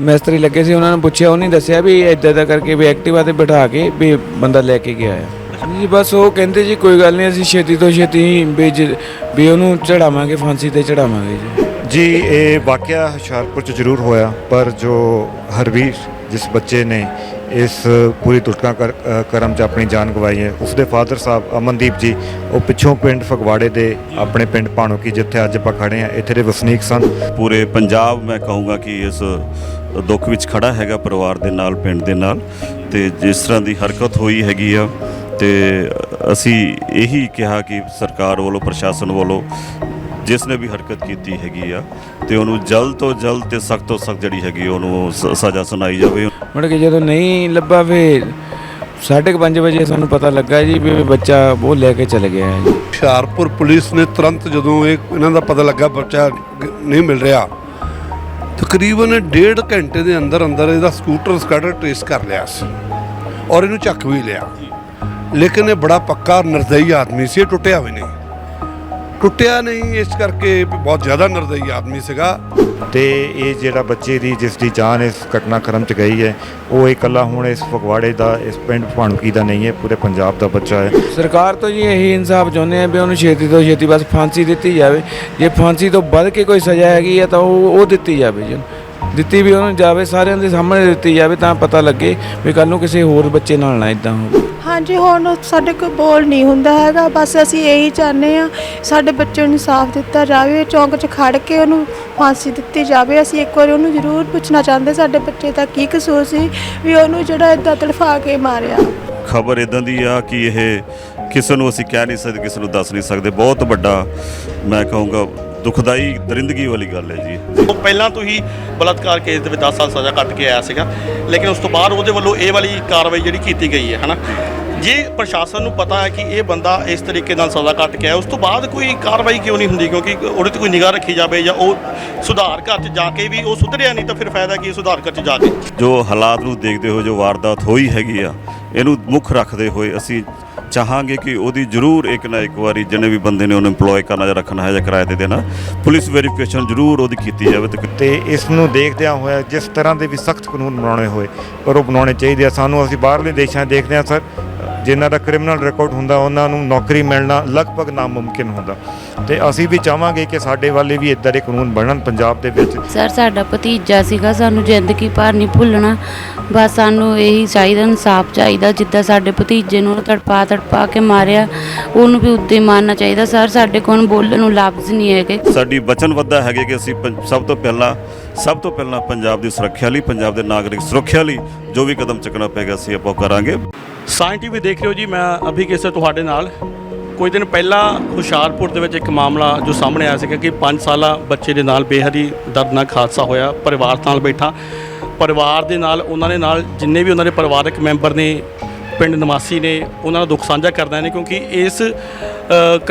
ਮਿਸਤਰੀ ਲੱਗੇ ਸੀ ਉਹਨਾਂ ਨੂੰ ਪੁੱਛਿਆ ਉਹਨੇ ਦੱਸਿਆ ਵੀ ਇਦਾਂ ਦਾ ਕਰਕੇ ਵੀ ਐਕਟਿਵਾ ਤੇ ਬਿਠਾ ਕੇ ਵੀ ਬੰਦਾ ਲੈ ਕੇ ਗਿਆ ਆ। ਜੀ ਬਸ ਉਹ ਕਹਿੰਦੇ ਜੀ ਕੋਈ ਗੱਲ ਨਹੀਂ ਅਸੀਂ ਛੇਤੀ ਤੋਂ ਛੇਤੀ ਵੀ ਜ- ਵੀ ਉਹਨੂੰ ਚੜਾਵਾਂਗੇ ਫਾਂਸੀ ਤੇ ਚੜਾਵਾਂਗੇ ਜੀ। ਜੀ ਇਹ ਵਾਕਿਆ ਹੁਸ਼ਿਆਰਪੁਰ ਚ ਜ਼ਰੂਰ ਹੋਇਆ ਪਰ ਜੋ ਹਰਵੀਰ ਜਿਸ ਬੱਚੇ ਨੇ ਇਸ ਪੂਰੀ ਦੁਰਘਟਨਾ ਕਰ- ਅ, ਕਰਮ ਚ ਆਪਣੀ ਜਾਨ ਗਵਾਈ ਹੈ ਉਸਦੇ ਫਾਦਰ ਸਾਹਿਬ ਅਮਨਦੀਪ ਜੀ ਉਹ ਪਿੱਛੋਂ ਪਿੰਡ ਫਗਵਾੜੇ ਦੇ ਆਪਣੇ ਪਿੰਡ ਭਾਣੋਕੀ ਜਿੱਥੇ ਅੱਜ ਆਪਾਂ ਖੜੇ ਆ ਇੱਥੇ ਦੇ ਵਸਨੀਕ ਸਨ। ਪੂਰੇ ਪੰਜਾਬ ਮੈਂ ਕਹੂੰਗਾ ਕਿ ਇਸ ਦੁੱਖ ਵਿੱਚ ਖੜਾ ਹੈਗਾ ਪਰਿਵਾਰ ਦੇ ਨਾਲ ਪਿੰਡ ਦੇ ਨਾਲ। ਤੇ ਜਿਸ ਤਰ੍ਹਾਂ ਦੀ ਹਰਕਤ ਹੋਈ ਹੈਗੀ ਆ ਤੇ ਅਸੀਂ ਇਹੀ ਕਿਹਾ ਕਿ ਸਰਕਾਰ ਵੱਲੋਂ ਪ੍ਰਸ਼ਾਸਨ ਵੱਲੋਂ ਜਿਸ ਨੇ ਵੀ ਹਰਕਤ ਕੀਤੀ ਹੈਗੀ ਆ ਤੇ ਉਹਨੂੰ ਜਲਦ ਤੋਂ ਜਲਦ ਤੇ ਸਖਤ ਤੋਂ ਸਖਤ ਜਿਹੜੀ ਹੈਗੀ ਉਹਨੂੰ ਸ- ਸਜ਼ਾ ਸੁਣਾਈ ਜਾਵੇ। ਮੁੜ ਕੇ ਜਦੋਂ ਨਹੀਂ ਲੱਭਾ ਫੇ 5:30 ਵਜੇ ਸਾਨੂੰ ਪਤਾ ਲੱਗਾ ਜੀ ਵੀ ਬੱਚਾ ਉਹ ਲੈ ਕੇ ਚਲੇ ਗਿਆ ਹੈ ਜੀ। ਹੁਸ਼ਿਆਰਪੁਰ ਪੁਲਿਸ ਨੇ ਤੁਰੰਤ ਜਦੋਂ ਇਹ ਇਹਨਾਂ ਦਾ ਪਤਾ ਲੱਗਾ ਬੱਚਾ ਨਹੀਂ ਮਿਲ ਰਿਹਾ ਤਕਰੀਬਨ ਡੇਢ ਘੰਟੇ ਦੇ ਅੰਦਰ ਅੰਦਰ ਇਹਦਾ ਸਕੂਟਰ ਸਕਾਟਰ ਟ੍ਰੇਸ ਕਰ ਲਿਆ ਸੀ ਔਰ ਇਹਨੂੰ ਚੱਕ ਵੀ ਲਿਆ। ਲੇਕਿਨ ਇਹ ਬੜਾ ਪੱਕਾ ਨਿਰਦਈ ਆਦਮੀ ਸੀ, ਇਹ ਟੁੱਟਿਆ ਵੀ ਨਹੀਂ। ਟੁੱਟਿਆ ਨਹੀਂ ਇਸ ਕਰਕੇ ਵੀ ਬਹੁਤ ਜ਼ਿਆਦਾ ਨਿਰਦਈ ਆਦਮੀ ਸੀਗਾ। ਤੇ ਇਹ ਜਿਹੜਾ ਬੱਚੇ ਦੀ ਜਿਸ ਦੀ ਜਾਨ ਇਸ ਘਟਨਾਕ੍ਰਮ ਚ ਗਈ ਹੈ ਉਹ ਇਕੱਲਾ ਹੁਣ ਇਸ ਫਗਵਾੜੇ ਦਾ ਇਸ ਪਿੰਡ ਭਾਣੂਕੀ ਦਾ ਨਹੀਂ ਹੈ ਪੂਰੇ ਪੰਜਾਬ ਦਾ ਬੱਚਾ ਹੈ। ਸਰਕਾਰ ਤੋਂ ਜੀ ਇਹੀ ਇਨਸਾਫ ਚਾਹੁੰਦੇ ਆ ਵੀ ਉਹਨੂੰ ਛੇਤੀ ਤੋਂ ਛੇਤੀ ਬਸ ਫਾਂਸੀ ਦਿੱਤੀ ਜਾਵੇ। ਜੇ ਫਾਂਸੀ ਤੋਂ ਵੱਧ ਕੇ ਕੋਈ ਸਜ਼ਾ ਹੈਗੀ ਆ ਤਾਂ ਉਹ ਉਹ ਦਿੱਤੀ ਜਾਵੇ ਜੀ। ਦਿੱਤੀ ਵੀ ਉਹਨੂੰ ਜਾਵੇ ਸਾਰਿਆਂ ਦੇ ਸਾਹਮਣੇ ਦਿੱਤੀ ਜਾਵੇ ਤਾਂ ਪਤਾ ਲੱਗੇ ਵੀ ਕੱਲ ਨੂੰ ਕਿਸੇ ਹੋਰ ਬੱਚੇ ਨਾਲ ਨਾ ਇਦਾਂ ਹੋਵੇ। ਹਾਂਜੀ ਹੁਣ ਸਾਡੇ ਕੋਲ ਬੋਲ ਨਹੀਂ ਹੁੰਦਾ ਹੈਗਾ ਬਸ ਅਸੀਂ ਇਹੀ ਚਾਹੁੰਦੇ ਆ ਸਾਡੇ ਬੱਚੇ ਨੂੰ ਇਨਸਾਫ ਦਿੱਤਾ ਜਾਵੇ ਚੌਂਕ 'ਚ ਖੜ ਕੇ ਉਹਨੂੰ ਫਾਂਸੀ ਦਿੱਤੀ ਜਾਵੇ। ਅਸੀਂ ਇੱਕ ਵਾਰੀ ਉਹਨੂੰ ਜ਼ਰੂਰ ਪੁੱਛਣਾ ਚਾਹੁੰਦੇ ਸਾਡੇ ਬੱਚੇ ਦਾ ਕੀ ਕਸੂਰ ਸੀ ਵੀ ਉਹਨੂੰ ਜਿਹੜਾ ਇਦਾਂ ਤੜਫਾ ਕੇ ਮਾਰਿਆ। ਖਬਰ ਇਦਾਂ ਦੀ ਆ ਕਿ ਇਹ ਕਿਸੇ ਨੂੰ ਅਸੀਂ ਕਹਿ ਨਹੀਂ ਸਕਦੇ ਕਿਸੇ ਨੂੰ ਦੱਸ ਨਹੀਂ ਸਕਦੇ। ਬਹੁਤ ਵੱਡਾ ਮੈਂ ਕਹੂੰਗਾ ਦੁਖਦਾਈ ਦਰਿੰਦਗੀ ਵਾਲੀ ਗੱਲ ਹੈ ਜੀ। ਉਹ ਪਹਿਲਾਂ ਤੋਂ ਹੀ ਬਲਾਤਕਾਰ ਕੇਸ ਦੇ ਵਿੱਚ 10 ਸਾਲ ਸਜ਼ਾ ਕੱਟ ਕੇ ਆਇਆ ਸੀਗਾ ਲੇਕਿਨ ਉਸ ਤੋਂ ਬਾਅਦ ਉਹਦੇ ਵੱਲੋਂ ਇਹ ਵਾਲੀ ਕਾਰਵਾਈ ਜਿਹੜੀ ਕੀਤੀ ਗਈ ਹੈ ਹਨਾ? ਜੇ ਪ੍ਰਸ਼ਾਸਨ ਨੂੰ ਪਤਾ ਹੈ ਕਿ ਇਹ ਬੰਦਾ ਇਸ ਤਰੀਕੇ ਨਾਲ ਸਜ਼ਾ ਕੱਟ ਕੇ ਆਇਆ ਉਸ ਤੋਂ ਬਾਅਦ ਕੋਈ ਕਾਰਵਾਈ ਕਿਉਂ ਨਹੀਂ ਹੁੰਦੀ? ਕਿਉਂਕਿ ਉਹਦੇ ਤੇ ਕੋਈ ਨਿਗਾਹ ਰੱਖੀ ਜਾਵੇ ਜਾਂ ਉਹ ਸੁਧਾਰ ਘਰ 'ਚ ਜਾ ਕੇ ਵੀ ਉਹ ਸੁਧਰਿਆ ਨਹੀਂ ਤਾਂ ਫਿਰ ਫਾਇਦਾ ਕੀ ਸੁਧਾਰ ਘਰ 'ਚ ਜਾ ਕੇ? ਜੋ ਹਾਲਾਤ ਨੂੰ ਦੇਖਦੇ ਹੋਏ ਜੋ ਵਾਰਦਾਤ ਹੋਈ ਹੈਗੀ ਆ ਇਹਨੂੰ ਮੁੱਖ ਰੱਖਦੇ ਹੋਏ ਅਸੀਂ ਚਾਹਾਂਗੇ ਕਿ ਉਹਦੀ ਜ਼ਰੂਰ ਇੱਕ ਨਾ ਇੱਕ ਵਾਰੀ ਜਿਹਨੇ ਵੀ ਬੰਦੇ ਨੇ ਉਹਨੂੰ EMPLOY ਕਰਨਾ ਜਾਂ ਰੱਖਣਾ ਹੈ ਜਾਂ ਕਿਰਾਏ ਤੇ ਦੇਣਾ ਪੁਲਿਸ ਵੈਰੀਫਿਕੇਸ਼ਨ ਜ਼ਰੂਰ ਉਹਦੀ ਕੀਤੀ ਜਾਵੇ ਤੇ ਇਸ ਨੂੰ ਦੇਖਦਿਆਂ ਹੋਇਆ ਜਿਸ ਤਰ੍ਹਾਂ ਦੇ ਵੀ ਸਖਤ ਕਾਨੂੰਨ ਬਣਾਉਣੇ ਹੋਏ ਪਰ ਉਹ ਬਣਾਉਣੇ ਚਾਹੀਦੇ ਆ ਸਾਨੂੰ ਅਸੀਂ ਬਾਹਰਲੇ ਦੇਸ਼ਾਂ ਦੇਖਦੇ ਹਾਂ ਸਰ। ਜਿਨ੍ਹਾਂ ਦਾ ਕ੍ਰਿਮੀਨਲ ਰਿਕਾਰਡ ਹੁੰਦਾ ਉਹਨਾਂ ਨੂੰ ਨੌਕਰੀ ਮਿਲਣਾ ਲਗਭਗ ਨਾਮੁਮਕਿਨ ਹੁੰਦਾ। ਤੇ ਅਸੀਂ ਵੀ ਚਾਹਾਂਗੇ ਕਿ ਸਾਡੇ ਵਾਲੇ ਵੀ ਇਦਾਂ ਦੇ ਕਾਨੂੰਨ ਬਣਨ ਪੰਜਾਬ ਦੇ ਵਿੱਚ। ਸਰ ਸਾਡਾ ਭਤੀਜਾ ਸੀਗਾ ਸਾਨੂੰ ਜ਼ਿੰਦਗੀ ਭਰ ਨਹੀਂ ਭੁੱਲਣਾ। ਬਸ ਸਾਨੂੰ ਇਹੀ ਚਾਹੀਦਾ ਇਨਸਾਫ ਚਾਹੀਦਾ ਜਿੱਦਾਂ ਸਾਡੇ ਭਤੀਜੇ ਨੂੰ ਤੜਪਾ ਤੜਪਾ ਕੇ ਮਾਰਿਆ ਉਹਨੂੰ ਵੀ ਉੱਤੇ ਮਾਰਨਾ ਚਾਹੀਦਾ। ਸਰ ਸਾਡੇ ਕੋਲ ਬੋਲਣ ਨੂੰ ਲਫ਼ਜ਼ ਨਹੀਂ ਹੈਗੇ। ਸਾਡੀ ਵਚਨਬੱਧਤਾ ਹੈਗੇ ਕਿ ਅਸੀਂ ਸਭ ਤੋਂ ਪਹਿਲਾਂ ਸਭ ਤੋਂ ਪਹਿਲਾਂ ਪੰਜਾਬ ਦੀ ਸੁਰੱਖਿਆ ਲਈ, ਪੰਜਾਬ ਦੇ ਨਾਗਰਿਕ ਸੁਰੱਖਿਆ ਲਈ ਜੋ ਵੀ ਕਦਮ ਚੁੱਕਣਾ ਪਏਗਾ ਅਸੀਂ ਆਪਾਂ ਉਹ ਕਰਾਂਗੇ ਸਾਇੰਸ ਟੀਵੀ ਦੇਖ ਰਹੇ ਹੋ ਜੀ, ਮੈਂ ਅਭੀ ਕੇਸਰ ਤੁਹਾਡੇ ਨਾਲ। ਕੁਝ ਦਿਨ ਪਹਿਲਾਂ ਹੁਸ਼ਿਆਰਪੁਰ ਦੇ ਵਿੱਚ ਇੱਕ ਮਾਮਲਾ ਜੋ ਸਾਹਮਣੇ ਆਇਆ ਸੀਗਾ ਕਿ 5 ਸਾਲਾ ਬੱਚੇ ਦੇ ਨਾਲ ਬੇਹੱਦੀ ਦਰਦਨਾਕ ਹਾਦਸਾ ਹੋਇਆ, ਪਰਿਵਾਰ ਨਾਲ ਬੈਠਾ। ਪਰਿਵਾਰ ਦੇ ਨਾਲ, ਉਹਨਾਂ ਦੇ ਨਾਲ ਜਿੰਨੇ ਵੀ ਉਹਨਾਂ ਦੇ ਪਰਿਵਾਰਕ ਮੈਂਬਰ ਨੇ, ਪਿੰਡ ਨਿਵਾਸੀ ਨੇ, ਉਹਨਾਂ ਦਾ ਦੁੱਖ ਸਾਂਝਾ ਕਰਦੇ ਨੇ ਕਿਉਂਕਿ ਇਸ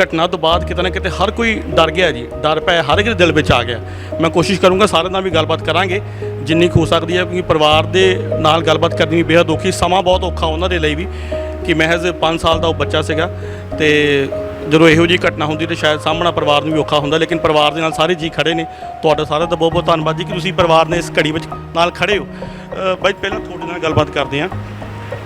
ਘਟਨਾ ਤੋਂ ਬਾਅਦ ਕਿਤੇ ਨਾ ਕਿਤੇ ਹਰ ਕੋਈ ਡਰ ਗਿਆ ਜੀ। ਡਰ ਪੈ ਹਰ ਇੱਕ ਦੇ ਦਿਲ ਵਿੱਚ ਆ ਗਿਆ। ਮੈਂ ਕੋਸ਼ਿਸ਼ ਕਰੂੰਗਾ ਸਾਰਿਆਂ ਨਾਲ ਵੀ ਗੱਲਬਾਤ ਕਰਾਂਗੇ। ਜਿੰਨੀ ਕੁ ਹੋ ਸਕਦੀ ਹੈ, ਕਿਉਂਕਿ ਪਰਿਵਾਰ ਦੇ ਨਾਲ ਗੱਲਬਾਤ ਕਰਨੀ ਵੀ ਬੇहद ਔਖੀ। ਸਮਾਂ ਬਹੁਤ ਔਖਾ ਉਹਨਾਂ ਦੇ ਲਈ ਵੀ, ਕਿ ਮਹਿਜ਼ 5 ਸਾਲ ਦਾ ਉਹ ਬੱਚਾ ਸੀਗਾ। ਤੇ ਜਦੋਂ ਇਹੋ ਜਿਹੀ ਘਟਨਾ ਹੁੰਦੀ ਤੇ ਸ਼ਾਇਦ ਸਾਹਮਣਾ ਪਰਿਵਾਰ ਨੂੰ ਵੀ ਔਖਾ ਹੁੰਦਾ। ਲੇਕਿਨ ਪਰਿਵਾਰ ਦੇ ਨਾਲ ਸਾਰੇ ਜੀ ਖੜੇ ਨੇ। ਤੁਹਾਡਾ ਸਾਰਿਆਂ ਦਾ ਬਹੁਤ ਬਹੁਤ ਧੰਨਵਾਦ ਜੀ, ਕਿ ਤੁਸੀਂ ਪਰਿਵਾਰ ਨੇ ਇਸ ਘੜੀ ਵਿੱਚ ਨਾਲ ਖੜੇ ਹੋ। ਬਾਈ, ਪਹਿਲਾਂ ਤੁਹਾਡੇ ਨਾਲ ਗੱਲਬਾਤ ਕਰਦੇ ਹਾਂ